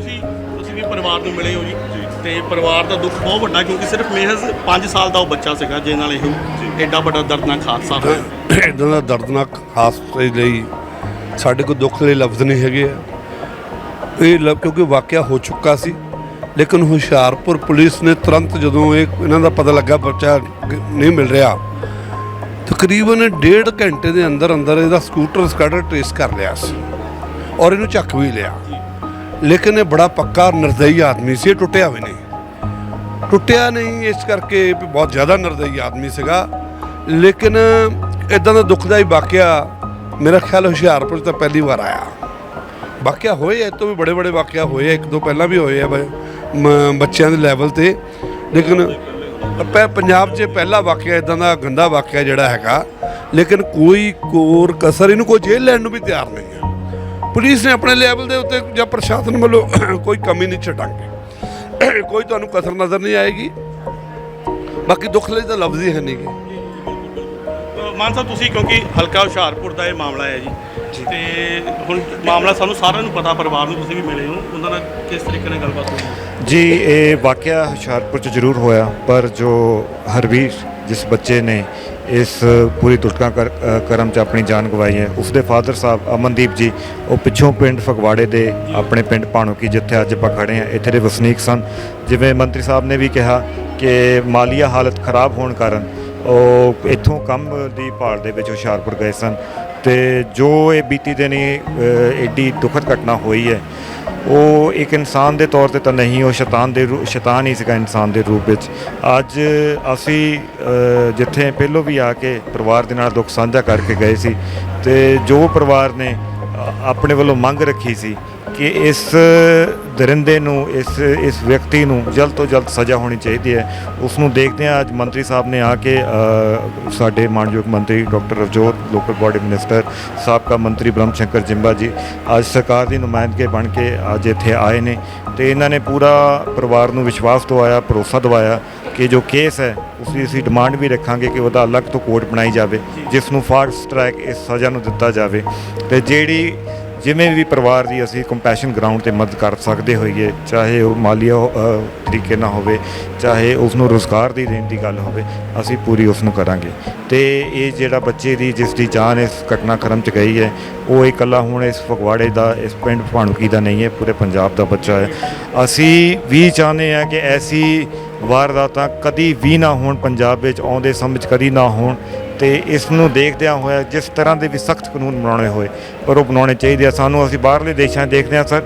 ਤੁਸੀਂ ਵੀ ਪਰਿਵਾਰ ਨੂੰ ਮਿਲੇ ਹੋ ਜੀ। ਤੇ ਪਰਿਵਾਰ ਦਾ ਦੁੱਖ ਬਹੁਤ ਵੱਡਾ, ਕਿਉਂਕਿ ਸਿਰਫ ਮਹਿਜ਼ 5 ਸਾਲ ਦਾ ਉਹ ਬੱਚਾ ਸੀਗਾ, ਜਿਹਦੇ ਨਾਲ ਇਹ ਐਡਾ ਵੱਡਾ ਦਰਦਨਾਕ ਹਾਦਸਾ ਹੋਇਆ। ਇਦਾਂ ਦਾ ਦਰਦਨਾਕ ਹਾਦਸੇ ਲਈ ਸਾਡੇ ਕੋਲ ਦੁੱਖ ਲਈ ਲਫ਼ਜ਼ ਨਹੀਂ ਹੈਗੇ। ਇਹ ਲ- ਕਿਉਂਕਿ ਵਾਕਿਆ ਹੋ ਚੁੱਕਾ ਸੀ, ਲੇਕਿਨ ਹੁਸ਼ਿਆਰਪੁਰ ਪੁਲਿਸ ਨੇ ਤੁਰੰਤ ਜਦੋਂ ਇਹ ਇਹਨਾਂ ਦਾ ਪਤਾ ਲੱਗਾ, ਬੱਚਾ ਨਹੀਂ ਮਿਲ ਰਿਹਾ, ਤਕਰੀਬਨ ਡੇਢ ਘੰਟੇ ਦੇ ਅੰਦਰ ਅੰਦਰ ਇਹਦਾ ਸਕੂਟਰ, ਸਕਾਡਰ ਟ੍ਰੇਸ ਕਰ ਲਿਆ ਸੀ ਔਰ ਇਹਨੂੰ ਚੱਕ ਵੀ ਲਿਆ। ਲੇਕਿਨ ਇਹ ਬੜਾ ਪੱਕਾ ਨਿਰਦਈ ਆਦਮੀ ਸੀ ਇਹ ਟੁੱਟਿਆ ਵੀ ਨਹੀਂ। ਟੁੱਟਿਆ ਨਹੀਂ ਇਸ ਕਰਕੇ ਬਹੁਤ ਜ਼ਿਆਦਾ ਨਿਰਦਈ ਆਦਮੀ ਸੀਗਾ। ਲੇਕਿਨ ਇਦਾਂ ਦਾ ਦੁਖਦਾਈ ਵਾਕਿਆ ਮੇਰਾ ਖਿਆਲ ਹੁਸ਼ਿਆਰਪੁਰ 'ਚ ਤਾਂ ਪਹਿਲੀ ਵਾਰ ਆਇਆ। ਵਾਕਿਆ ਹੋਏ ਇਹ ਤੋਂ ਵੀ ਬੜੇ ਬੜੇ ਵਾਕਿਆ ਹੋਏ ਆ, ਇੱਕ ਦੋ ਪਹਿਲਾਂ ਵੀ ਹੋਏ ਆ ਬ- ਬੱਚਿਆਂ ਦੇ ਲੈਵਲ ਤੇ। ਲੇਕਿਨ ਪ- ਪੰਜਾਬ 'ਚ ਪਹਿਲਾ ਵਾਕਿਆ ਇਦਾਂ ਦਾ ਗੰਦਾ ਵਾਕਿਆ ਜਿਹੜਾ ਹੈਗਾ। ਲੇਕਿਨ ਕੋਈ ਕੋਰ ਕਸਰ ਇਹਨੂੰ ਕੋਈ ਜੇਲ੍ਹ ਲੈਣ ਨੂੰ ਵੀ ਤਿਆਰ ਨਹੀਂ ਹੈ। ਪੁਲਿਸ ਨੇ ਆਪਣੇ ਲੈਵਲ ਦੇ ਉੱਤੇ ਜਾਂ ਪ੍ਰਸ਼ਾਸਨ ਵੱਲੋਂ ਕੋਈ ਕਮੀ ਨਹੀਂ ਛੱਡਾਂਗੇ ਕੋਈ ਤੁਹਾਨੂੰ ਕਸਰ ਨਜ਼ਰ ਨਹੀਂ ਆਏਗੀ। ਬਾਕੀ ਦੁੱਖ ਲਈ ਤਾਂ ਲਫ਼ਜ਼ ਹੀ ਹੈ ਨਹੀਂ ਗੇ। ਮਾਨ ਸਾਹਿਬ ਤੁਸੀਂ ਕਿਉਂਕਿ ਹਲਕਾ ਹੁਸ਼ਿਆਰਪੁਰ ਦਾ ਇਹ ਮਾਮਲਾ ਹੈ ਜੀ। ਤੇ ਹੁਣ ਮਾਮਲਾ ਸਾਨੂੰ ਸਾਰਿਆਂ ਨੂੰ ਪਤਾ ਪਰਿਵਾਰ ਨੂੰ ਤੁਸੀਂ ਵੀ ਮਿਲੇ ਹੋ। ਉਹਨਾਂ ਨਾਲ ਕਿਸ ਤਰੀਕੇ ਨਾਲ ਗੱਲਬਾਤ ਹੋਈ? ਜੀ ਇਹ ਵਾਕਿਆ ਹੁਸ਼ਿਆਰਪੁਰ ਚ ਜ਼ਰੂਰ ਹੋਇਆ ਪਰ ਜੋ ਹਰਵੀਰ ਜਿਸ ਬੱਚੇ ਨੇ ਇਸ ਪੂਰੀ ਦੁਰਘਟਨਾ ਕਰ- ਕਰਮ ਚ ਆਪਣੀ ਜਾਨ ਗਵਾਈ ਹੈ। ਉਸਦੇ ਫਾਦਰ ਸਾਹਿਬ ਅਮਨਦੀਪ ਜੀ, ਉਹ ਪਿੱਛੋਂ ਪਿੰਡ ਫਗਵਾੜੇ ਦੇ ਆਪਣੇ ਪਿੰਡ ਭਾਣੋਕੀ, ਜਿੱਥੇ ਅੱਜ ਆਪਾਂ ਖੜੇ ਆ ਇੱਥੇ ਦੇ ਵਸਨੀਕ ਸਨ। ਜਿਵੇਂ ਮੰਤਰੀ ਸਾਹਿਬ ਨੇ ਵੀ ਕਿਹਾ ਕਿ ਮਾਲੀਆ ਹਾਲਤ ਖਰਾਬ ਹੋਣ ਕਾਰਨ ਉਹ ਇੱਥੋਂ ਕੰਮ ਦੀ ਭਾਲ ਦੇ ਵਿੱਚ ਹੁਸ਼ਿਆਰਪੁਰ ਗਏ ਸਨ। ਤੇ ਜੋ ਇਹ ਬੀਤੀ ਦਿਨੀ ਐਡੀ ਦੁਖਦ ਘਟਨਾ ਹੋਈ ਹੈ, ਉਹ ਇੱਕ ਇਨਸਾਨ ਦੇ ਤੌਰ ਤੇ ਤਾਂ ਨਹੀਂ, ਉਹ ਸ਼ੈਤਾਨ ਦੇ ਰੂ- ਸ਼ੈਤਾਨ ਹੀ ਸੀਗਾ ਇਨਸਾਨ ਦੇ ਰੂਪ ਵਿੱਚ। ਅੱਜ ਅਸੀਂ ਜਿੱਥੇ ਪਹਿਲੋਂ ਵੀ ਆ ਕੇ ਪਰਿਵਾਰ ਦੇ ਨਾਲ ਦੁੱਖ ਸਾਂਝਾ ਕਰਕੇ ਗਏ ਸੀ ਤੇ ਜੋ ਪਰਿਵਾਰ ਨੇ ਆਪਣੇ ਵੱਲੋਂ ਮੰਗ ਰੱਖੀ ਸੀ ਕਿ ਇਸ ਦਰਿੰਦੇ ਨੂੰ, ਇਸ ਇਸ ਵਿਅਕਤੀ ਨੂੰ ਜਲਦ ਤੋਂ ਜਲਦ ਸਜ਼ਾ ਹੋਣੀ ਚਾਹੀਦੀ ਹੈ। ਉਸ ਨੂੰ ਦੇਖਦੇ ਹਾਂ, ਅੱਜ ਮੰਤਰੀ ਸਾਹਿਬ ਨੇ ਆ ਕੇ ਸਾਡੇ ਮਾਨਯੋਗ ਮੰਤਰੀ doctor Ravjot, local body minister ਸਾਬਕਾ ਮੰਤਰੀ ਬ੍ਰਹਮ ਸ਼ੰਕਰ ਜਿੰਬਾ ਜੀ, ਅੱਜ ਸਰਕਾਰ ਦੀ ਨੁਮਾਇੰਦਗੀ ਬਣ ਕੇ ਅੱਜ ਇੱਥੇ ਆਏ ਨੇ ਤੇ ਇਹਨਾਂ ਨੇ ਪੂਰਾ ਪਰਿਵਾਰ ਨੂੰ ਵਿਸ਼ਵਾਸ ਦਵਾਇਆ, ਭਰੋਸਾ ਦਵਾਇਆ ਕਿ ਜੋ ਕੇਸ ਹੈ ਉਸ ਦੀ ਅਸੀਂ ਡਿਮਾਂਡ ਵੀ ਰੱਖਾਂਗੇ ਕਿ ਉਹਦਾ ਅਲੱਗ ਤੋਂ ਕੋਰਟ ਬਣਾਈ ਜਾਵੇ, ਜਿਸ ਨੂੰ ਫਾਸਟ ਟਰੈਕ ਇਸ ਸਜ਼ਾ ਨੂੰ ਦਿੱਤਾ ਜਾਵੇ ਤੇ ਜਿਹੜੀ ਜਿਵੇਂ ਵੀ ਪਰਿਵਾਰ ਦੀ ਅਸੀਂ ਕੰਪੈਸ਼ਨ ਗਰਾਊਂਡ ਤੇ ਮਦਦ ਕਰ ਸਕਦੇ ਹੋਈਏ, ਚਾਹੇ ਉਹ ਮਾਲੀਆ ਤਰੀਕੇ ਨਾਲ ਹੋਵੇ, ਚਾਹੇ ਉਸ ਨੂੰ ਰੋਜ਼ਗਾਰ ਦੀ ਦੇਣ ਦੀ ਗੱਲ ਹੋਵੇ, ਅਸੀਂ ਪੂਰੀ ਉਸ ਨੂੰ ਕਰਾਂਗੇ। ਤੇ ਇਹ ਜਿਹੜਾ ਬੱਚੇ ਦੀ ਜਿਸ ਦੀ ਜਾਨ ਇਸ ਘਟਨਾਕ੍ਰਮ ਚ ਗਈ ਹੈ, ਉਹ ਇਕੱਲਾ ਹੁਣ ਇਸ ਫਗਵਾੜੇ ਦਾ, ਇਸ ਪਿੰਡ ਭਾਣੂਕੀ ਦਾ ਨਹੀਂ ਹੈ, ਪੂਰੇ ਪੰਜਾਬ ਦਾ ਬੱਚਾ ਹੈ। ਅਸੀਂ ਵੀ ਚਾਹੁੰਦੇ ਹਾਂ ਕਿ ਐਸੀ ਵਾਰਦਾਤਾਂ ਕਦੀ ਵੀ ਨਾ ਹੋਣ, ਪੰਜਾਬ ਵਿੱਚ ਆਉਂਦੇ ਸਮਝ ਕਦੀ ਨਾ ਹੋਣ ਤੇ ਇਸ ਨੂੰ ਦੇਖਦਿਆਂ ਹੋਇਆ ਜਿਸ ਤਰ੍ਹਾਂ ਦੇ ਵੀ ਸਖਤ ਕਾਨੂੰਨ ਬਣਾਉਣੇ ਹੋਏ, ਪਰ ਉਹ ਬਣਾਉਣੇ ਚਾਹੀਦੇ ਆ। ਸਾਨੂੰ ਅਸੀਂ ਬਾਹਰਲੇ ਦੇਸ਼ਾਂ 'ਚ ਦੇਖਦੇ ਹਾਂ, ਸਰ।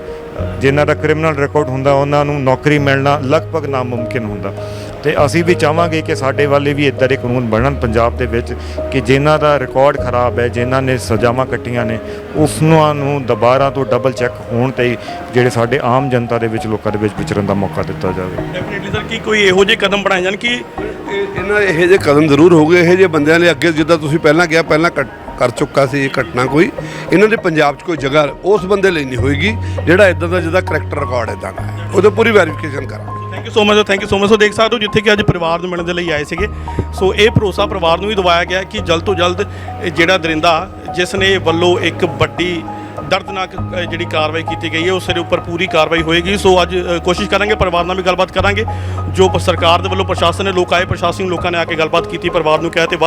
ਜਿਨ੍ਹਾਂ ਦਾ ਕ੍ਰਿਮੀਨਲ ਰਿਕਾਰਡ ਹੁੰਦਾ, ਉਹਨਾਂ ਨੂੰ ਨੌਕਰੀ ਮਿਲਣਾ ਲਗਭਗ ਨਾਮੁਮਕਿਨ ਹੁੰਦਾ। ਤੇ ਅਸੀਂ ਵੀ ਚਾਹਾਂਗੇ ਕਿ ਸਾਡੇ ਵਾਲੇ ਵੀ ਇੱਦਾਂ ਦੇ ਕਾਨੂੰਨ ਬਣਨ ਪੰਜਾਬ ਦੇ ਵਿੱਚ ਕਿ ਜਿਨ੍ਹਾਂ ਦਾ ਰਿਕਾਰਡ ਖਰਾਬ ਹੈ ਜਿਨ੍ਹਾਂ ਨੇ ਸਜ਼ਾਵਾਂ ਕੱਟੀਆਂ ਨੇ ਉਸ ਨੂੰ ਦੁਬਾਰਾ ਤੋਂ ਡਬਲ ਚੈੱਕ ਹੋਣ ਤੇ ਜਿਹੜੇ ਸਾਡੇ ਆਮ ਜਨਤਾ ਦੇ ਵਿੱਚ ਲੋਕਾਂ ਦੇ ਵਿੱਚ ਵਿਚਰਨ ਦਾ ਮੌਕਾ ਦਿੱਤਾ ਜਾਵੇ। ਡੈਫੀਨਿਟਲੀ ਸਰ ਕੀ ਕੋਈ ਇਹੋ ਜਿਹੇ ਕਦਮ ਬਣਾਏ ਜਾਣ ਕਿ ਇਹ- ਇਹਨਾਂ ਇਹੋ ਜਿਹੇ ਕਦਮ ਜ਼ਰੂਰ ਹੋ ਗਏ ਇਹੋ ਜਿਹੇ ਬੰਦਿਆਂ ਲਈ ਅੱਗੇ ਜਿੱਦਾਂ ਤੁਸੀਂ ਪਹਿਲਾਂ ਕਿਹਾ ਪਹਿਲਾਂ ਕੱਟ- ਕਰ ਚੁੱਕਾ ਸੀ ਇਹ ਘਟਨਾ ਕੋਈ। ਇਹਨਾਂ ਦੇ ਪੰਜਾਬ 'ਚ ਕੋਈ ਜਗ੍ਹਾ ਉਸ ਬੰਦੇ ਲਈ ਨਹੀਂ ਹੋਏਗੀ ਜਿਹੜਾ ਇਦਾਂ ਦਾ ਜਿਹਦਾ ਕਰੈਕਟਰ ਰਿਕਾਰਡ ਇਦਾਂ ਦਾ। ਹੈ ਉਹਦੇ ਪੂਰੀ ਵੈਰੀਫਿਕੇਸ਼ਨ ਕਰਾਂਗੇ। Thank you so much thank you so much so ਦੇਖ ਸਕਦੇ ਹੋ ਜਿੱਥੇ ਕਿ ਅੱਜ ਪਰਿਵਾਰ ਨੂੰ ਮਿਲਣ ਦੇ ਲਈ ਆਏ ਸੀਗੇ। ਸੋ ਇਹ ਭਰੋਸਾ ਪਰਿਵਾਰ ਨੂੰ ਵੀ ਦਿਵਾਇਆ ਗਿਆ ਕਿ ਜਲਦ ਤੋਂ ਜਲਦ ਇਹ ਜਿਹੜਾ ਦਰਿੰਦਾ, ਜਿਸ ਨੇ ਵੱਲੋਂ ਇੱਕ ਵੱਡੀ ਦਰਦਨਾਕ ਜਿਹੜੀ ਕਾਰਵਾਈ ਕੀਤੀ ਗਈ ਹੈ, ਉਸ ਦੇ ਉੱਪਰ ਪੂਰੀ ਕਾਰਵਾਈ ਹੋਏਗੀ। ਸੋ ਅੱਜ ਕੋਸ਼ਿਸ਼ ਕਰਾਂਗੇ, ਪਰਿਵਾਰ ਨਾਲ ਵੀ ਗੱਲਬਾਤ ਕਰਾਂਗੇ। ਜੋ ਸਰਕਾਰ ਦੇ ਵੱਲੋਂ ਪ੍ਰਸ਼ਾਸਨ ਨੇ ਲੋਕ ਆਏ ਪ੍ਰਸ਼ਾਸਨਿਕ ਲੋਕਾਂ ਨੇ ਆ ਕੇ ਗੱਲਬਾਤ ਕੀਤੀ, ਪਰਿਵਾਰ ਨੂੰ ਕਿਹਾ ਤੇ